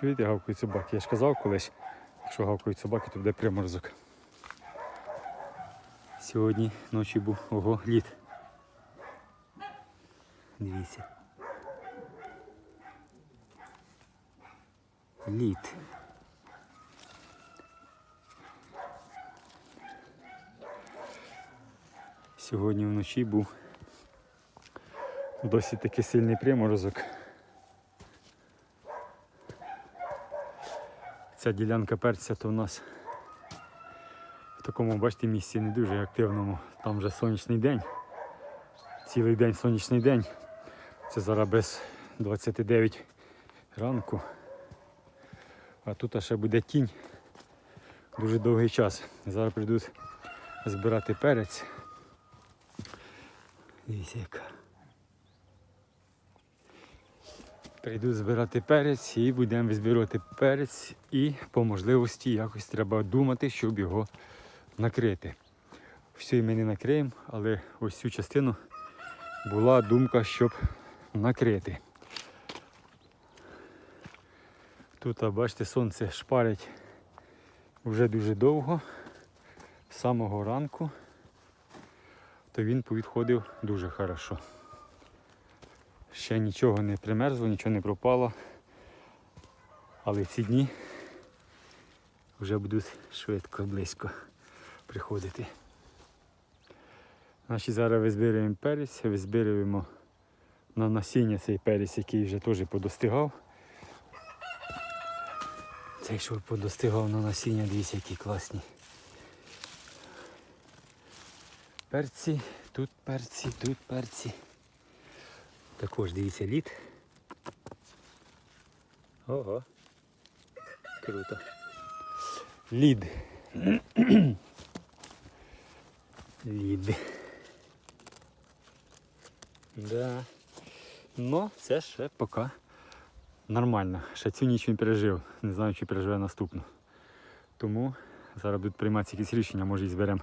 Чуєте, гавкають собаки? Я ж казав колись, якщо гавкають собаки, то буде приморозок. Сьогодні ночі був ого лід. Дивіться. Лід. Сьогодні вночі був досить таки сильний приморозок. Ця ділянка перця то у нас в такому, бачите, місці не дуже активному. Там вже сонячний день. Цілий день сонячний день. Це зараз без 29 ранку. А тут ще буде тінь. Дуже довгий час. Зараз прийдуть збирати перець. Дивіться яка. Прийду збирати перець і будемо збирати перець і по можливості якось треба думати, щоб його накрити. Все ми не накриємо, але ось цю частину була думка, щоб накрити. Тут, бачите, сонце шпарить вже дуже довго, з самого ранку, то він повідходив дуже хорошо. Ще нічого не примерзло, нічого не пропало. Але ці дні вже будуть швидко, близько приходити. Наші зараз визбираємо перець, визбираємо на насіння цей перець, який вже теж подостигав. Цей що подостигав на насіння, дивіться, які класні. Перці, тут перці, тут перці. Також дивіться лід. Ого. Круто. Лід. Лід. Да. Ну, це ще поки нормально. Ще цю ніч він пережив. Не знаю, чи переживе наступну. Тому зараз будуть прийматися якісь рішення, може і зберемо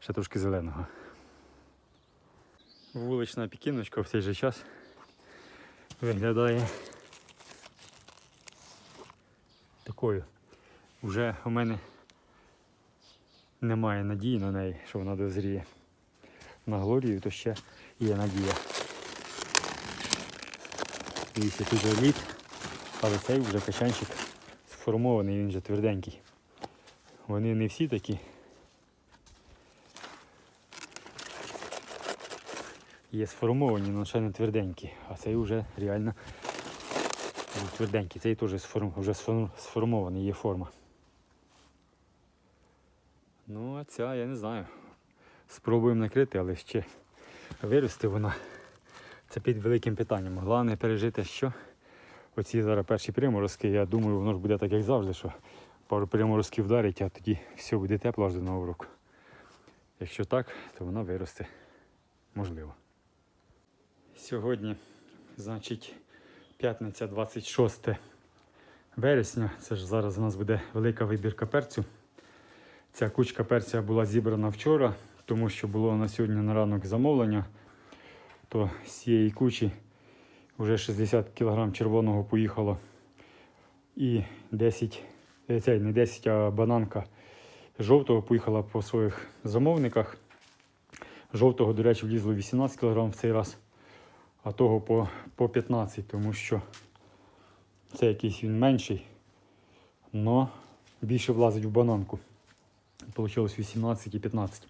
ще трошки зеленого. Вулична пікіночка в цей же час виглядає такою. Вже у мене немає надії на неї, що вона дозріє. На глорію, то ще є надія. Дивіться, тут же лід, але цей вже качанчик сформований, він вже тверденький. Вони не всі такі. Є сформовані, але ще не тверденькі, а цей вже реально тверденький. Цей теж вже сформований, є форма. Ну, а ця, я не знаю. Спробуємо накрити, але ще вирости вона. Це під великим питанням. Головне пережити, що оці зараз перші приморозки, я думаю, воно ж буде так, як завжди, що пару приморозків вдарить, а тоді все буде тепло аж до нового року. Якщо так, то вона виросте. Можливо. Сьогодні, значить, п'ятниця 26 вересня. Це ж зараз у нас буде велика вибірка перцю. Ця кучка перця була зібрана вчора, тому що було на сьогодні на ранок замовлення. То з цієї кучі вже 60 кг червоного поїхало. І 10, е, цей не 10, а бананка жовтого поїхала по своїх замовниках. Жовтого, до речі, влізло 18 кг в цей раз, а того по, по 15, тому що це якийсь він менший, але більше влазить в бананку. Получилось 18 і 15.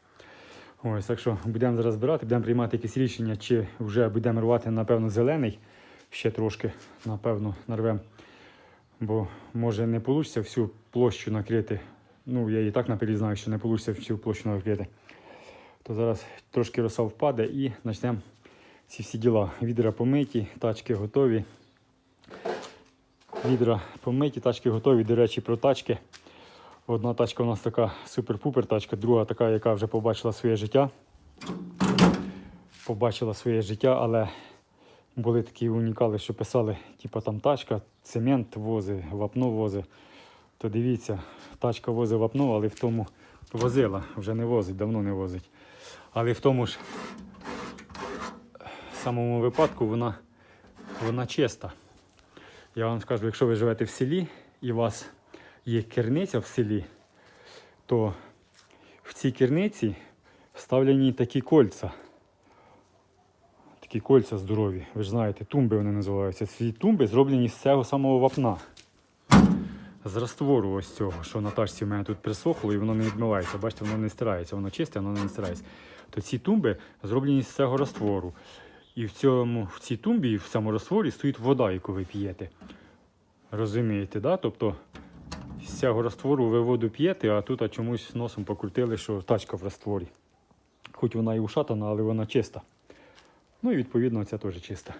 Ось, так що будемо зараз збирати, будемо приймати якесь рішення, чи вже будемо рвати, напевно, зелений. Ще трошки, напевно, нарвемо. Бо може не вийде всю площу накрити. Ну, я і так наперед знаю, що не вийде всю площу накрити. То зараз трошки роса впаде і почнемо ці всі діла. Відра помиті, тачки готові. Відра помиті, тачки готові. До речі, про тачки. Одна тачка у нас така супер-пупер тачка, друга така, яка вже побачила своє життя. Побачила своє життя, але були такі унікали, що писали, типу там тачка, цемент возить, вапно возить. То дивіться, тачка возить вапно, але в тому возила, вже не возить, давно не возить. Але в тому ж самому випадку вона, вона чиста. Я вам скажу, якщо ви живете в селі і у вас є керниця в селі, то в цій керниці вставлені такі кольця. Такі кольця здорові. Ви ж знаєте, тумби вони називаються. Ці тумби зроблені з цього самого вапна. З раствору ось цього, що на тачці в мене тут присохло і воно не відмивається. Бачите, воно не стирається, воно чисте, воно не стирається. То ці тумби зроблені з цього раствору. І в, цьому, в цій тумбі, в цьому растворі стоїть вода, яку ви п'єте. Розумієте, да? Тобто з цього раствору ви воду п'єте, а тут а чомусь носом покрутили, що тачка в растворі. Хоч вона і ушатана, але вона чиста. Ну і відповідно ця теж чиста.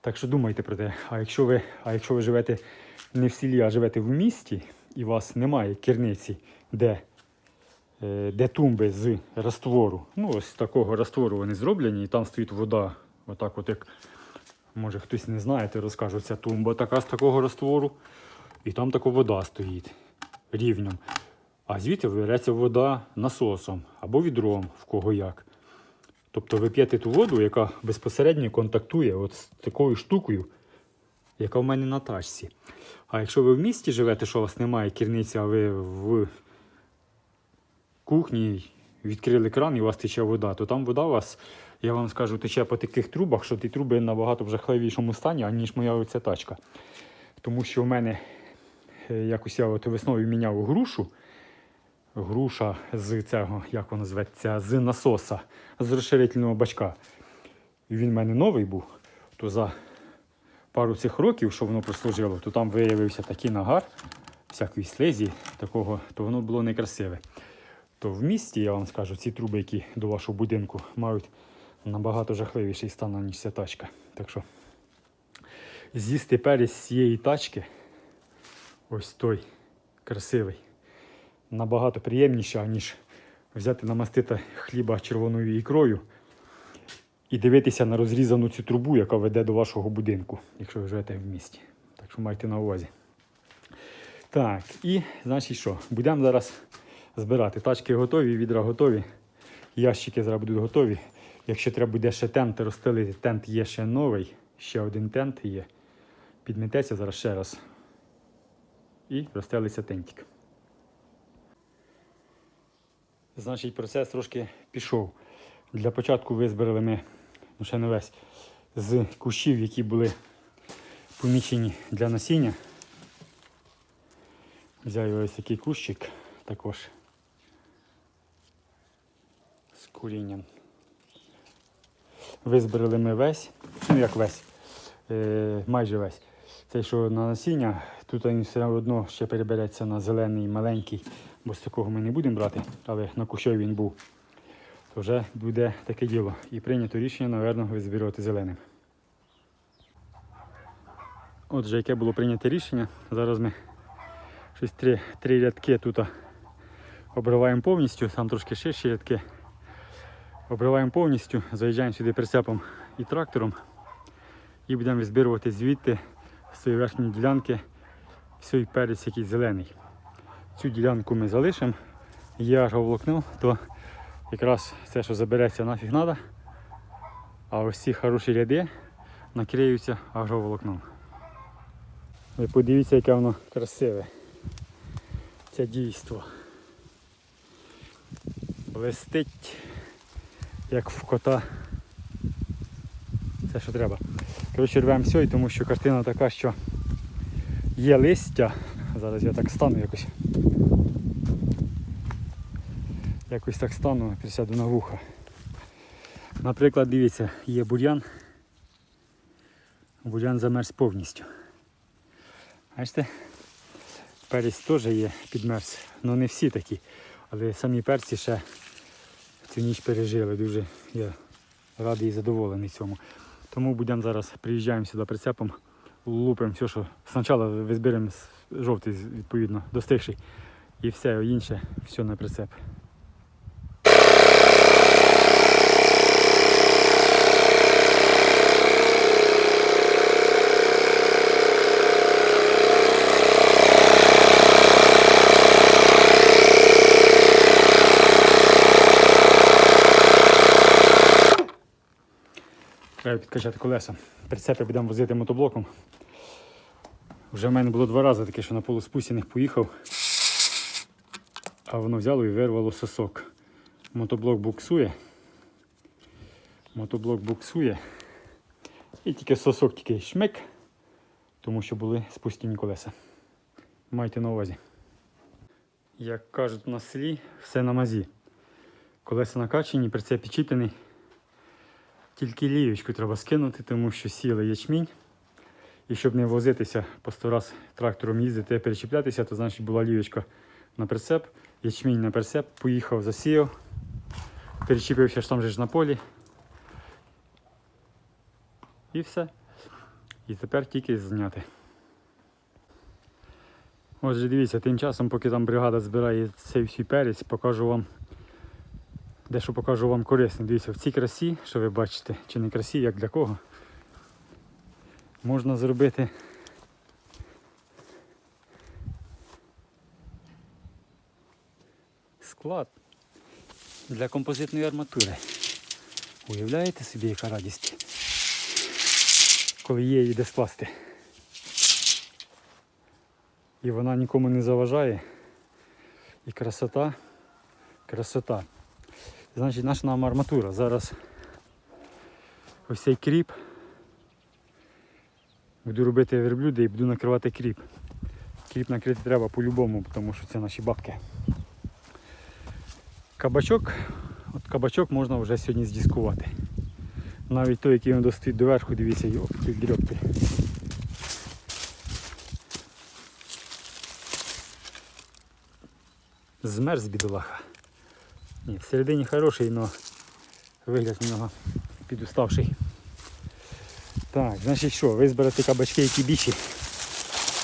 Так що думайте про те. А якщо ви, а якщо ви живете не в селі, а живете в місті, і у вас немає керниці, де, де тумби з раствору, ну ось такого раствору вони зроблені, і там стоїть вода, отак от як, може хтось не знає, то розкажу, ця тумба така з такого раствору, і там така вода стоїть рівнем. А звідти береться вода насосом або відром, в кого як. Тобто ви п'єте ту воду, яка безпосередньо контактує от з такою штукою, яка в мене на тачці. А якщо ви в місті живете, що у вас немає керниці, а ви в кухні відкрили кран і у вас тече вода, то там вода у вас, я вам скажу, тече по таких трубах, що ті труби набагато в жахливішому стані, аніж моя оця тачка. Тому що в мене е, якось я от весною міняв грушу. Груша з цього, як воно зветься, з насоса, з розширительного бачка. І він в мене новий був, то за пару цих років, що воно прослужило, то там виявився такий нагар, всякої слизі, такого, то воно було некрасиве. То в місті, я вам скажу, ці труби, які до вашого будинку, мають набагато жахливіший стан, ніж ця тачка. Так що з'їсти перець з цієї тачки, ось той красивий набагато приємніше, ніж взяти намастити хліба червоною ікрою і дивитися на розрізану цю трубу, яка веде до вашого будинку, якщо ви живете в місті. Так що майте на увазі. Так, і значить що? Будемо зараз збирати. Тачки готові, відра готові, ящики зараз будуть готові. Якщо треба буде ще тент розстелити, тент є ще новий, ще один тент є. Підмететься зараз ще раз. І розстелиться тентик. Значить, процес трошки пішов. Для початку визбирали ми, ну ще не весь, з кущів, які були помічені для насіння. Взяв ось такий кущик також з курінням. Визбирали ми весь, ну як весь, е, майже весь. Цей, що на насіння, тут він все одно ще перебереться на зелений маленький, бо з такого ми не будемо брати, але на кущові він був. То вже буде таке діло. І прийнято рішення, напевно, визбирати зеленим. Отже, яке було прийнято рішення. Зараз ми щось три, три рядки тут обриваємо повністю, там трошки ширші рядки. Обриваємо повністю, заїжджаємо сюди прицепом і трактором і будемо визбирувати звідти з цієї верхньої ділянки всій перець який зелений. Цю ділянку ми залишимо, є агроволокно, то якраз все, що забереться, нафіг треба. А ось ці хороші ряди накриються агроволокном. Ви подивіться, яке воно красиве. Це дійство. Блестить, як в кота. Це що треба. Коротше, рвемо все, тому що картина така, що є листя. Зараз я так стану якось. Якось так стану, присяду на вуха. Наприклад, дивіться, є бур'ян. Бур'ян замерз повністю. Бачите? Перець теж є підмерз. Ну не всі такі. Але самі перці ще цю ніч пережили. Дуже я радий і задоволений цьому. Тому будемо зараз приїжджаємо сюди прицепом, лупимо все, що спочатку визберемо жовтий, відповідно, достигший. І все інше, все на прицеп. Треба підкачати колеса. Прицепи будемо возити мотоблоком. Вже в мене було два рази таке, що на полуспусінних поїхав, а воно взяло і вирвало сосок. Мотоблок буксує. Мотоблок буксує. І тільки сосок тільки шмик, тому що були спустінні колеса. Майте на увазі. Як кажуть на селі, все на мазі. Колеса накачані, прицеп підчіплений. Тільки ліючку треба скинути, тому що сіли ячмінь. І щоб не возитися по сто раз трактором їздити, і перечіплятися, то значить була лівочка на прицеп, ячмінь на прицеп, поїхав, засіяв, перечіпився ж там же ж на полі. І все. І тепер тільки зняти. Отже, дивіться, тим часом, поки там бригада збирає цей всій перець, покажу вам, дещо покажу вам корисне. Дивіться, в цій красі, що ви бачите, чи не красі, як для кого, можна зробити склад для композитної арматури. Уявляєте собі, яка радість, коли є її де скласти. І вона нікому не заважає. І красота, красота. Значить, наша нам арматура. Зараз ось цей кріп. Буду робити верблюди і буду накривати кріп. Кріп накрити треба по-любому, тому що це наші бабки. Кабачок, от кабачок можна вже сьогодні здіскувати. Навіть той, який він достоїть доверху, дивіться, йопти, дрьопти. Змерз бідолаха. Ні, всередині хороший, але вигляд нього підуставший. Так, значить що, ви зберете кабачки, які більші,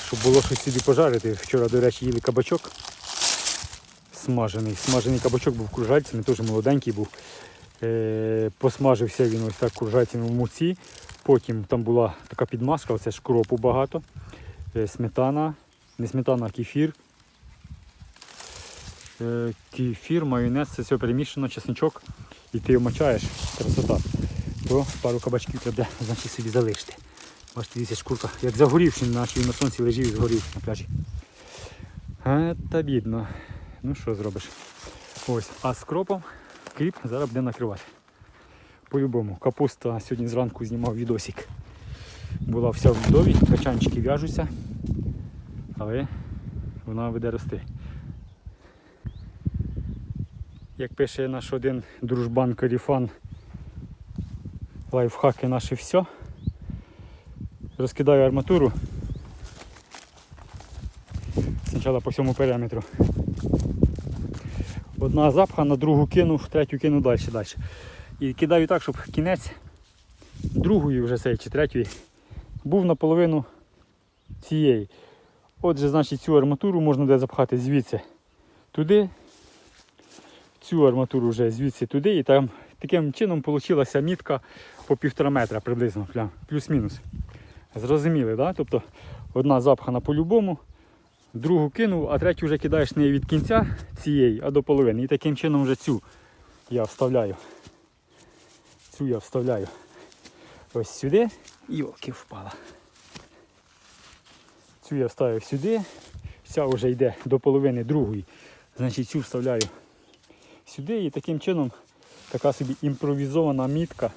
щоб було щось собі пожарити. Вчора, до речі, їли кабачок смажений. Смажений кабачок був кружальцями, теж молоденький був. Е, посмажився він ось так кружальцями в муці. Потім там була така підмазка, оце ж багато. Е, сметана, не сметана, а кефір. Кефір, майонез, це все перемішано, чесничок. І ти його мочаєш, красота. То пару кабачків треба значить, собі залишити. Бачите, дивіться, шкурка, як загорівши, наче він на сонці лежив і згорів на пляжі. Та бідно. Ну що зробиш? Ось, а з кропом кріп зараз буде накривати. По-любому. Капуста сьогодні зранку знімав відосик. Була вся в вдові, качанчики в'яжуться, але вона буде рости. Як пише наш один дружбан Каріфан, лайфхаки наше все. Розкидаю арматуру. Спочатку по всьому периметру. Одна запхана, другу кинув, третю кинув далі далі. І кидаю так, щоб кінець другої вже цей чи третьої був наполовину цієї. Отже, значить, цю арматуру можна буде запхати звідси туди, цю арматуру вже звідси туди і там таким чином вийшла мітка по півтора метра приблизно, плюс-мінус. Зрозуміли, да? Тобто одна запхана по-любому, другу кинув, а третю вже кидаєш не від кінця цієї, а до половини. І таким чином вже цю я вставляю. Цю я вставляю ось сюди. Йолки впала. Цю я вставив сюди, ця вже йде до половини другої. Значить цю вставляю сюди і таким чином така собі імпровізована мітка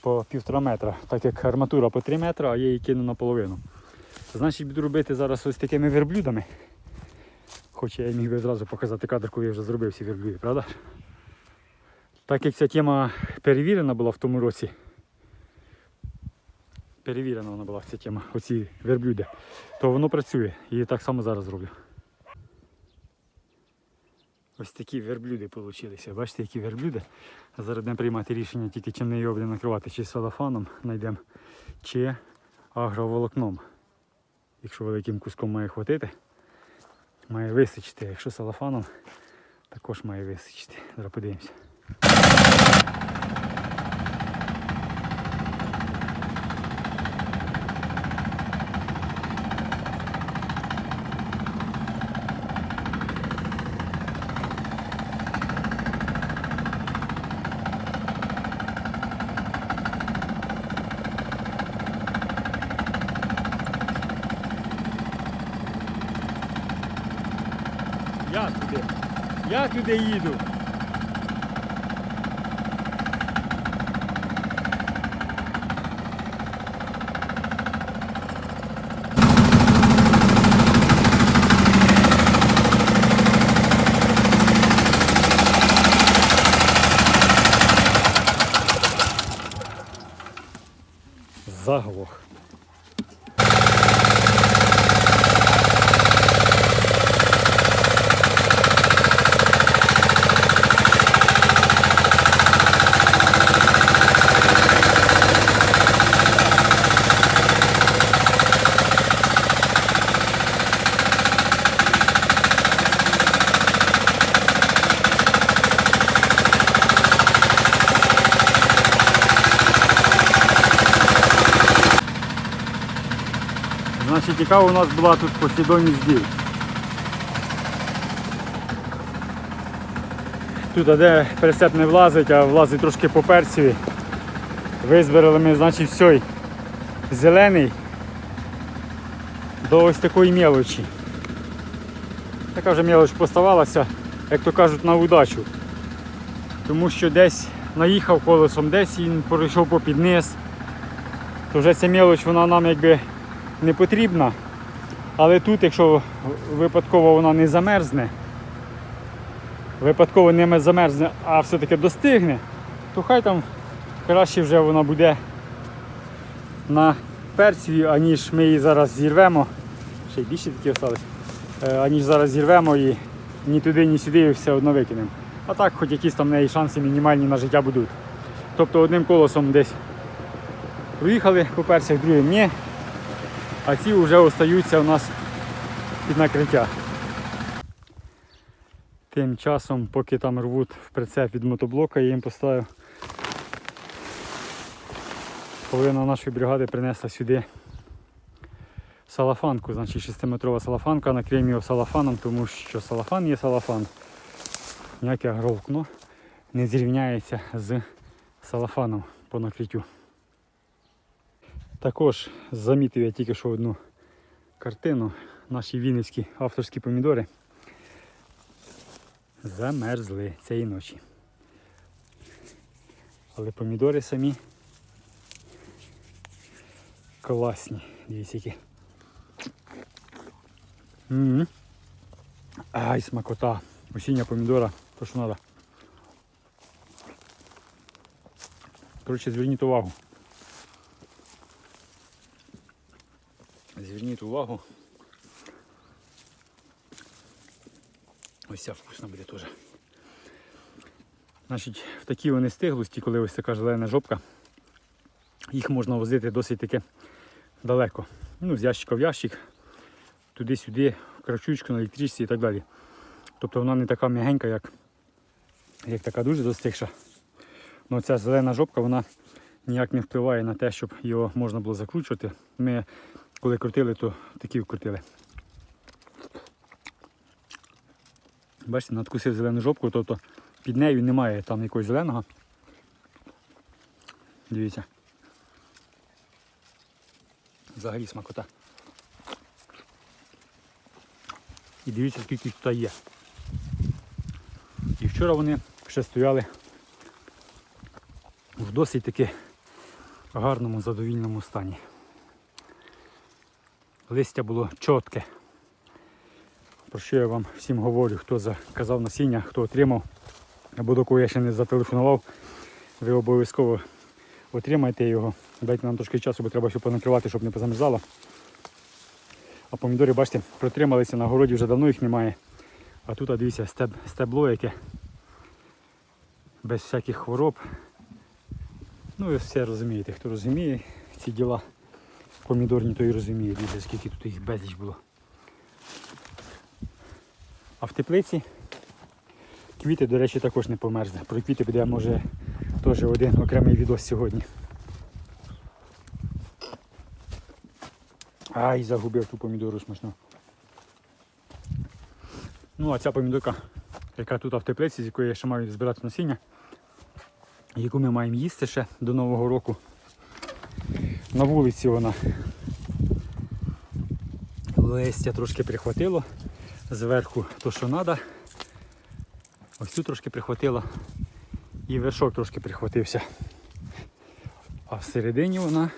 по півтора метра, так як арматура по 3 метри, а я її кину наполовину. Значить буду робити зараз ось такими верблюдами. Хоч я міг би зразу показати кадр, коли я вже зробив всі верблюди, правда? Так як ця тема перевірена була в тому році. Перевірена вона була ця тема, оці верблюди, то воно працює і так само зараз зроблю. Ось такі верблюди вийшли. Бачите, які верблюди. Зараз будемо приймати рішення тільки чим не його накривати, чи салафаном знайдемо, чи агроволокном. Якщо великим куском має хватити, має висичити. Якщо салафаном, також має висичити. Зараз подивимося. Я туди їду. Заглох. Значить, яка у нас була тут послідовність дій. Тут, де прицеп не влазить, а влазить трошки по перцеві. Визбирали ми, значить, все. Зелений до ось такої мелочі. Така вже мелоч поставалася, як то кажуть, на удачу. Тому що десь наїхав колесом, десь він пройшов попід низ. То вже ця мелоч вона нам якби не потрібна. Але тут, якщо випадково вона не замерзне, випадково не замерзне, а все-таки достигне, то хай там краще вже вона буде на перцві, аніж ми її зараз зірвемо. Ще й більше такі остались. Е, Аніж зараз зірвемо і ні туди, ні сюди все одно викинемо. А так, хоч якісь там неї шанси мінімальні на життя будуть. Тобто одним колосом десь проїхали по перцях, другим ні а ці вже остаються у нас під накриття. Тим часом, поки там рвуть в прицеп від мотоблока, я їм поставив. Половина нашої бригади принесла сюди салафанку, значить 6-метрова салафанка, накриємо його салафаном, тому що салафан є салафан. Ніяке агровкно не зрівняється з салафаном по накриттю. Також замітив я тільки що одну картину. Наші вінницькі авторські помідори замерзли цієї ночі. Але помідори самі класні. Дивіться які. М-м. Ай, смакота. Осіння помідора, то що треба. Коротше, зверніть увагу. Зверніть увагу. Ось ця вкусна буде теж. Значить, в такі вони стиглості, коли ось така зелена жопка, їх можна возити досить таки далеко. Ну, з ящика в ящик, туди-сюди, в крачучку, на електричці і так далі. Тобто вона не така м'ягенька, як, як така дуже достигша. Ну ця зелена жопка, вона ніяк не впливає на те, щоб його можна було закручувати. Ми коли крутили, то такі вкрутили. Бачите, надкусив зелену жопку, тобто під нею немає там якогось зеленого. Дивіться. Взагалі смакота. І дивіться, скільки тут є. І вчора вони ще стояли в досить таки гарному задовільному стані. Листя було чітке. Про що я вам всім говорю, хто заказав насіння, хто отримав, або до кого я ще не зателефонував, ви обов'язково отримайте його. Дайте нам трошки часу, бо треба все понакривати, щоб не позамерзало. А помідори, бачите, протрималися на городі, вже давно їх немає. А тут, а дивіться, стеб, стебло яке. Без всяких хвороб. Ну ви все розумієте, хто розуміє ці діла помідорні, то і розуміє, дивіться, скільки тут їх безліч було. А в теплиці квіти, до речі, також не померзли. Про квіти буде, може, теж один окремий відос сьогодні. Ай, загубив ту помідору смачно. Ну, а ця помідорка, яка тут в теплиці, з якої я ще маю збирати насіння, яку ми маємо їсти ще до Нового року. На вулиці вона листя трошки прихватило, зверху то, що треба. Ось тут трошки прихватила. І вершок трошки прихватився. А всередині вона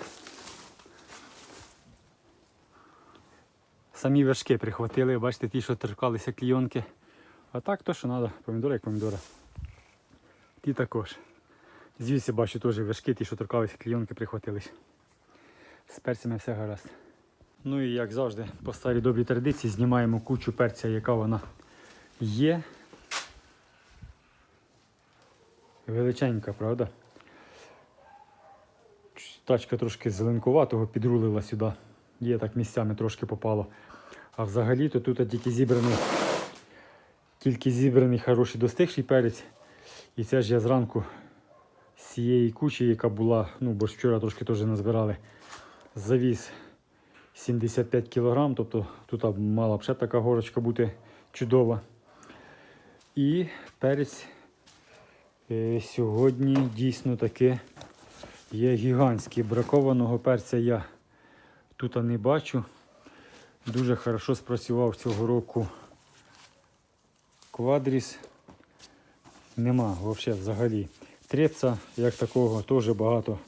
самі вершки прихватили, бачите, ті, що торкалися клійонки. А так то, що треба, помідори як помідори. Ті також. Звідси бачу теж вершки, ті, що торкалися клійонки, прихватились. З перцями все гаразд. Ну і як завжди, по старій добрій традиції знімаємо кучу перця, яка вона є. Величенька, правда? Тачка трошки зеленкуватого підрулила сюди. Є так місцями трошки попало. А взагалі-то тут тільки зібраний, тільки зібраний хороший достигший перець. І це ж я зранку з цієї кучі, яка була, ну бо ж вчора трошки теж назбирали, завіз 75 кг, тобто тут мала б ще така горочка бути чудова. І перець е, сьогодні дійсно таки є гігантський. Бракованого перця я тут не бачу. Дуже хорошо спрацював цього року квадріс. Нема взагалі. Трепца, як такого, теж багато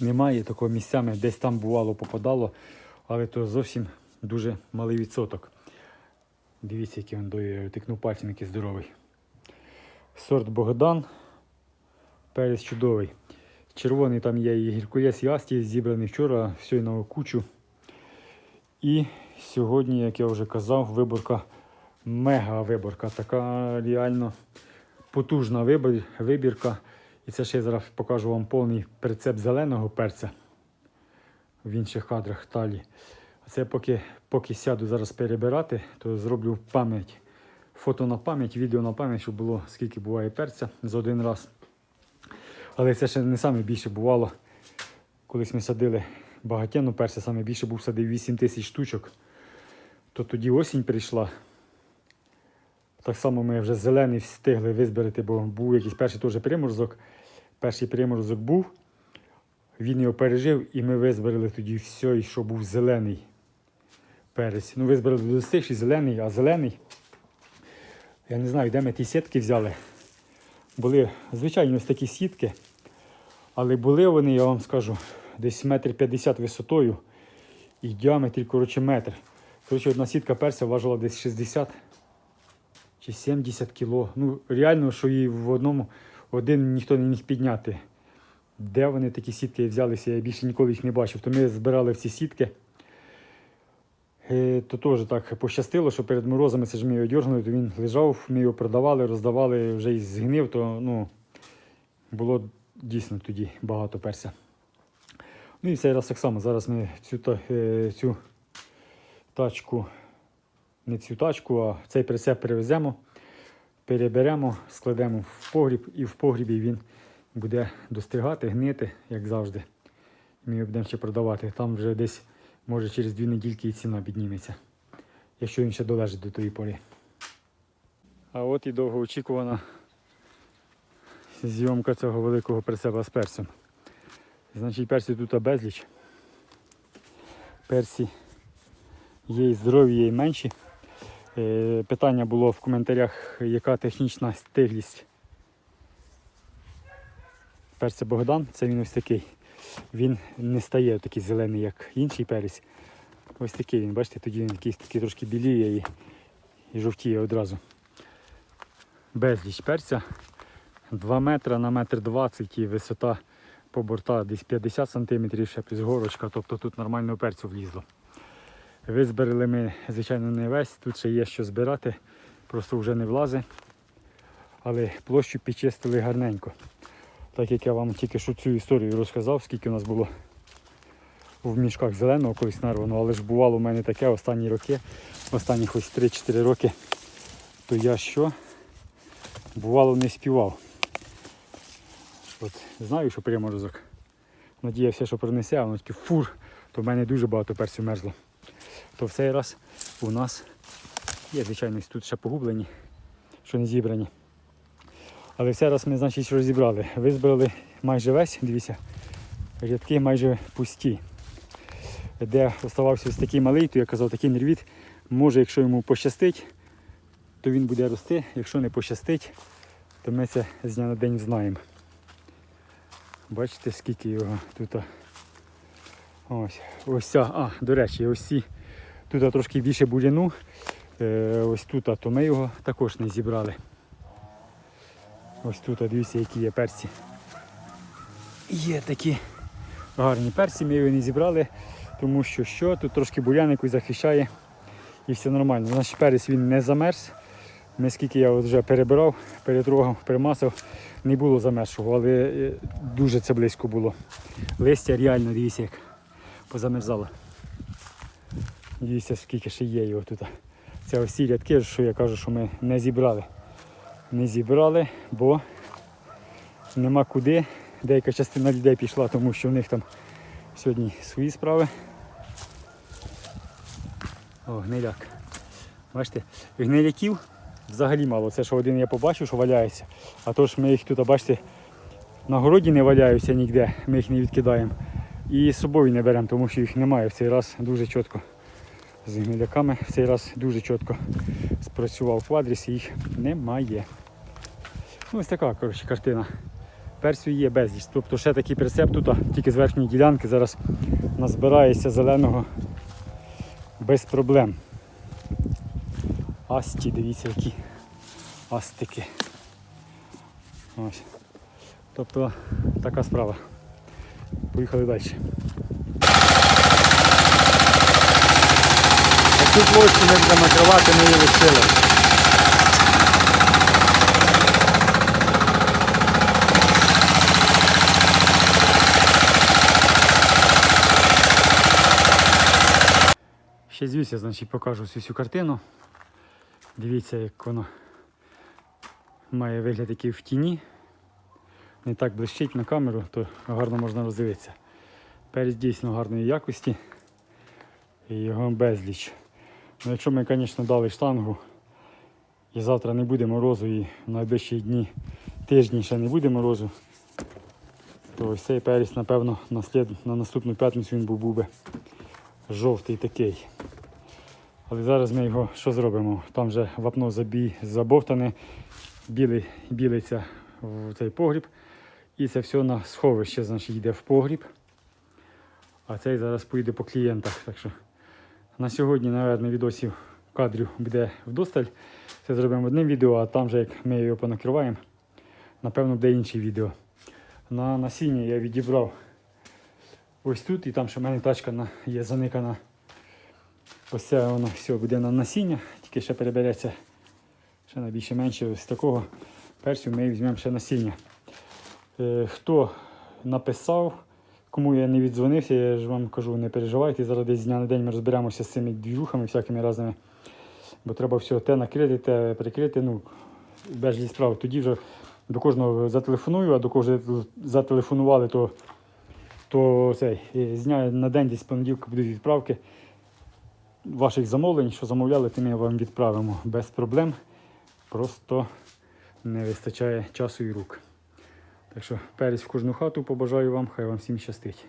немає. Такого місцями десь там бувало, попадало, але то зовсім дуже малий відсоток. Дивіться, який він доє, тикнув пальцем, який здоровий. Сорт Богдан. Перець чудовий. Червоний там є і гіркулес, і астій, зібраний вчора, все на кучу. І сьогодні, як я вже казав, виборка, мега виборка. Така реально потужна вибір, вибірка. І це ще я зараз покажу вам повний прицеп зеленого перця в інших кадрах далі. А це поки, поки сяду зараз перебирати, то зроблю пам'ять. Фото на пам'ять, відео на пам'ять, щоб було скільки буває перця за один раз. Але це ще не саме більше бувало. Колись ми садили багатяну перця, саме більше був садив 8 тисяч штучок. То тоді осінь прийшла. Так само ми вже зелений встигли визбирати, бо був якийсь перший теж приморозок. Перший приморозок був, він його пережив і ми визбирали тоді все, що був зелений перець. Ну, визбирали достигший зелений, а зелений. Я не знаю, де ми ті сітки взяли. Були звичайні ось такі сітки, але були вони, я вам скажу, десь метр п'ятдесят висотою і діаметр, коротше, метр. Коротше, одна сітка перця важила десь 60 чи 70 кіло. Ну, реально, що її в одному один ніхто не міг підняти. Де вони такі сітки взялися, я більше ніколи їх не бачив. То ми збирали в ці сітки. Е, То теж так пощастило, що перед морозами це ж ми його дьоргнули, то він лежав, ми його продавали, роздавали, вже і згнив, то ну, було дійсно тоді багато перця. Ну і цей раз так само. Зараз ми цю, та- е, цю тачку, не цю тачку, а цей прицеп перевеземо, переберемо, складемо в погріб і в погрібі він буде достигати, гнити, як завжди. Ми його будемо ще продавати. Там вже десь, може, через дві недільки і ціна підніметься, якщо він ще долежить до тої пори. А от і довгоочікувана зйомка цього великого прицепа з перцем. Значить, персів тут безліч. Персі є і здорові, є і менші. Е, Питання було в коментарях, яка технічна стиглість перця Богдан. Це він ось такий. Він не стає такий зелений, як інший перець. Ось такий він, бачите, тоді він якийсь такий трошки біліє і, і жовтіє одразу. Безліч перця. 2 метри на метр 20 і висота по борта десь 50 см, ще плюс горочка, тобто тут нормально перцю влізло. Визбирали ми, звичайно, не весь, тут ще є що збирати, просто вже не влазить. Але площу підчистили гарненько. Так як я вам тільки що цю історію розказав, скільки у нас було в мішках зеленого колись нарвано, але ж бувало у мене таке останні роки, останні ось 3-4 роки, то я що? Бувало не співав. От знаю, що приморозок. Надіявся, що принесе, а воно таки фур, то в мене дуже багато перців мерзло. То в цей раз у нас є, звичайно, тут ще погублені, що не зібрані. Але в цей раз ми, значить, розібрали. Визбирали майже весь, дивіться, рядки майже пусті. Де оставався ось такий малий, то я казав, такий нервіт, може, якщо йому пощастить, то він буде рости. Якщо не пощастить, то ми це з дня на день знаємо. Бачите, скільки його тут. Ось, ось ця, а, до речі, ось ці. Тут трошки більше буряну. Е, ось тут, то ми його також не зібрали. Ось тут, дивіться, які є перці. Є такі гарні перці, ми його не зібрали, тому що що, тут трошки бурянику захищає і все нормально. Наш перець він не замерз. Ми скільки я вже перебирав, перетрогав, перемасав, не було замерзшого, але е, дуже це близько було. Листя реально дивіться, як позамерзало. Дивіться, скільки ще є його тут. Це ці рядки, що я кажу, що ми не зібрали. Не зібрали, бо нема куди. Деяка частина людей пішла, тому що в них там сьогодні свої справи. О, гниляк. Бачите, гниляків взагалі мало. Це що один я побачив, що валяється. А то ж ми їх тут, бачите, на городі не валяються ніде, ми їх не відкидаємо. І з собою не беремо, тому що їх немає в цей раз дуже чітко. З гниляками в цей раз дуже чітко спрацював квадріс і їх немає. Ну, ось така коротше, картина. Персію є безліч. Тобто ще такий прицеп тут, тільки з верхньої ділянки зараз назбирається зеленого без проблем. Асті, дивіться, які астики. Ось. Тобто така справа. Поїхали далі. Таку площу ми будемо накривати, ми її. Ще звідси, значить, покажу всю цю картину. Дивіться, як воно має вигляд який в тіні. Не так блищить на камеру, то гарно можна роздивитися. Перець дійсно гарної якості і його безліч. Ну, якщо ми, звісно, дали штангу і завтра не буде морозу, і в найближчі дні, тижні ще не буде морозу, то ось цей перець, напевно, на, слід, на наступну п'ятницю він був, був би жовтий такий. Але зараз ми його що зробимо? Там вже вапно забій, забовтане, білий, білиться в цей погріб. І це все на сховище, значить, йде в погріб. А цей зараз поїде по клієнтах. Так що на сьогодні, мабуть, відосів кадрів буде вдосталь. Це зробимо одним відео, а там вже як ми його понакриваємо, напевно, буде інше відео. На насіння я відібрав ось тут, і там ще в мене тачка є заникана. Ось це воно все буде на насіння, тільки ще перебереться ще на більше менше ось такого перцю ми візьмемо ще насіння. Е, хто написав, кому я не віддзвонився, я ж вам кажу, не переживайте, зараз десь дня на день ми розберемося з цими двіжухами всякими разними. Бо треба все те накрити, те прикрити, ну, безліч справ. Тоді вже до кожного зателефоную, а до кого зателефонували, то, то цей, з дня на день десь понеділка будуть відправки ваших замовлень, що замовляли, тим ми вам відправимо без проблем. Просто не вистачає часу і рук. Так що перець в кожну хату побажаю вам, хай вам всім щастить.